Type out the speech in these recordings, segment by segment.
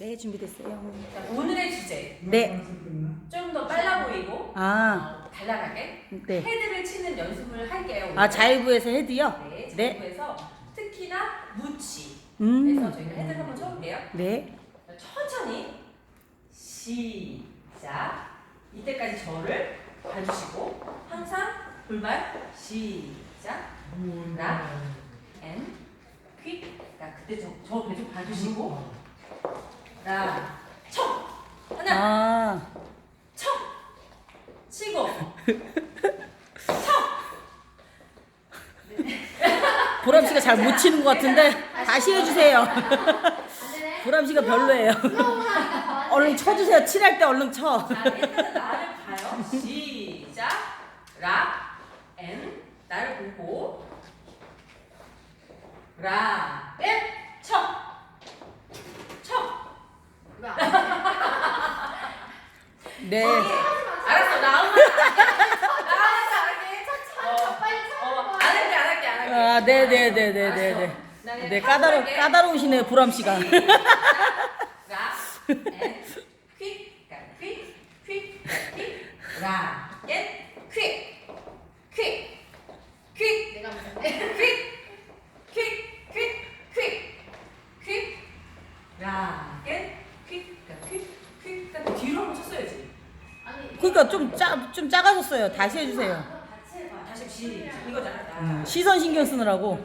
네, 준비됐어요. 자, 오늘의 주제 네. 좀 더 빨라 보이고 아, 어, 단란하게 네. 헤드를 치는 연습을 할게요. 오늘. 아, 자일부에서 헤드요? 네, 네. 자유에서 특히나 무치. 음. 그래서 저희가 헤드를 한번 쳐볼게요. 네. 천천히 시작. 이때까지 저를 봐주시고 항상 돌발 시작. 락 앤, 퀵. 자, 그때 저, 저 계속 봐주시고 락, 쳐. 하나, 아, 쳐. 치고 보람 씨가 잘 못 치는 것 같은데 다시 해주세요. 안 되네. 보람 씨가 별로예요. 슬로우 하니까 더 안 돼. 얼른 쳐주세요. 칠할 때 얼른 쳐. 자, 일단은 나를 봐요. 시작. 락, 앤, 나를 보고. 락, 앤, 쳐. 쳐. 왜안 돼? 네. 알았어, 나 아무 말안 할게. 어, 안 할게, 안 할게, 안 할게. 아, 네, 네, 네, 네, 네, 알았어. 네. 그냥 네, 까다로 갈게. 까다로우시네요, 보람 씨가. 시작. 락, 앤, 퀵, 그러니까 퀵, 퀵, 퀵. 락, 앤, 퀵, 퀵, 퀵, 라겐, 퀵, 그러니까 퀵, 퀵, 그러니까 뒤로 한번 쳤어야지. 아니 그러니까 좀 짜, 좀 작아졌어요. 다시 해주세요. 다시 시 이거잖아. 나. 음, 시선 신경 쓰느라고.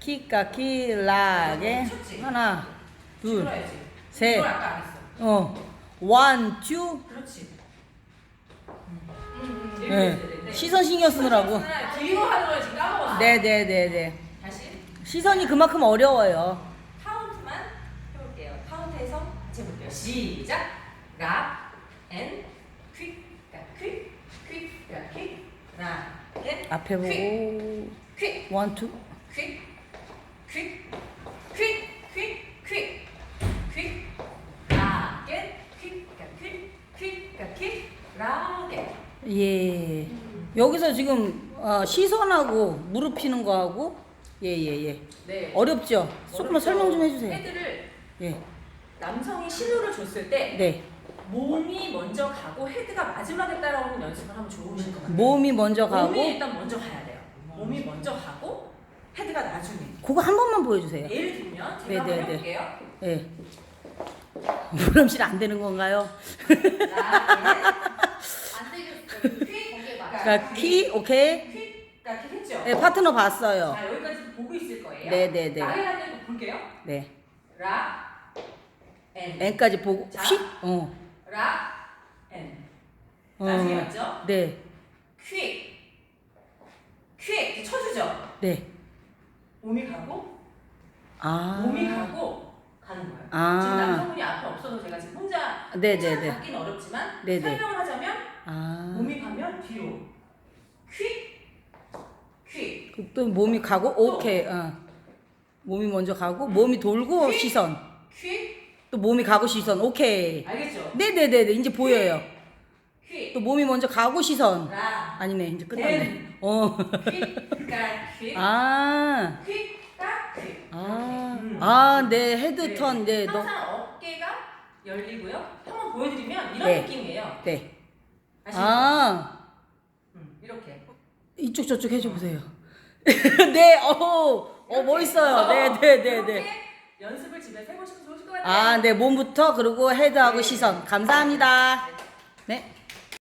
키까 키라게 하나, 둘, 들어야지. 셋. 이걸 아까. 그렇지. 음, 음, 네. 네. 시선 신경 쓰느라고. 까먹었어. 네, 네, 네, 네. 다시 시선이 그만큼 어려워요. 카운트만 해볼게요. 카운트해서 같이 해볼게요. 시작. 라, 앤, 퀵, 그러니까 퀵, 퀵, 그러니까 퀵, 라, 앤, 앞에 보고 퀵, 원, 투. 퀵, 퀵, 퀵, 퀵, 퀵, 퀵, 라겟, 퀵, 퀵, 퀵, 퀵, 라겟. 예. 여기서 지금 어, 시선하고 무릎 피는 거하고 예, 예, 예. 네. 어렵죠? 조금만 설명 좀 해주세요. 헤드를 예. 남성이 신호를 줬을 때 네. 몸이 먼저 가고 헤드가 마지막에 따라오는 연습을 하면 좋으실 것 같아요. 몸이 먼저 가고 몸이 일단 먼저 가야 돼요. 몸이 먼저 가고 헤드가 나중에. 그거 한 번만 보여주세요. 예를 들면 제가 네, 한번 네, 네. 해볼게요. 예. 무릎실 안 되는 건가요? 라겟, 안 되겠어. 거기에 맞아. 그러니까 키, 오케이. 퀵, 그러니까 퀵 했죠? 네, 파트너 봤어요. 자 여기까지 보고 있을 거예요. 네, 네, 네. 할 때도 볼게요. 네. 라, 엔, N까지 보고 자. 휙. 어. 라, 엔. 어. 나중에 맞죠? 네. 퀵, 퀵 쳐주죠. 네. 몸이 가고 아. 몸이 가고 가는 거예요. 아. 지금 남성분이 앞에 없어서 제가 지금 혼자 네, 네, 네. 갖기는 어렵지만 네, 네. 설명을 하자면 아. 몸이 가면 뒤로 퀵, 퀵, 그또 몸이 가고 오케이. 어. 몸이 먼저 가고 몸이 돌고 휙. 시선. 퀵, 또 몸이 가고 시선. 오케이. 알겠죠? 네네네네 이제 보여요. 퀵, 또 몸이 먼저 가고 시선. 라, 아니네 이제 끝났네. 엔. 어. 퀵, 그러니까 퀵, 아. 퀵, 딱 퀵. 아. 음. 아, 네 헤드 턴. 네. 너. 항상 어깨가 열리고요. 한번 보여드리면 이런 네. 느낌이에요. 네. 아시죠? 아. 음, 이렇게. 이쪽 저쪽 해줘 보세요. 네. 어. 어 멋있어요. 네, 네, 네, 네. 이렇게 연습을 집에서 해보시면 좋으실 것 같아요. 아, 네 몸부터 그리고 헤드하고 시선. 감사합니다. 네.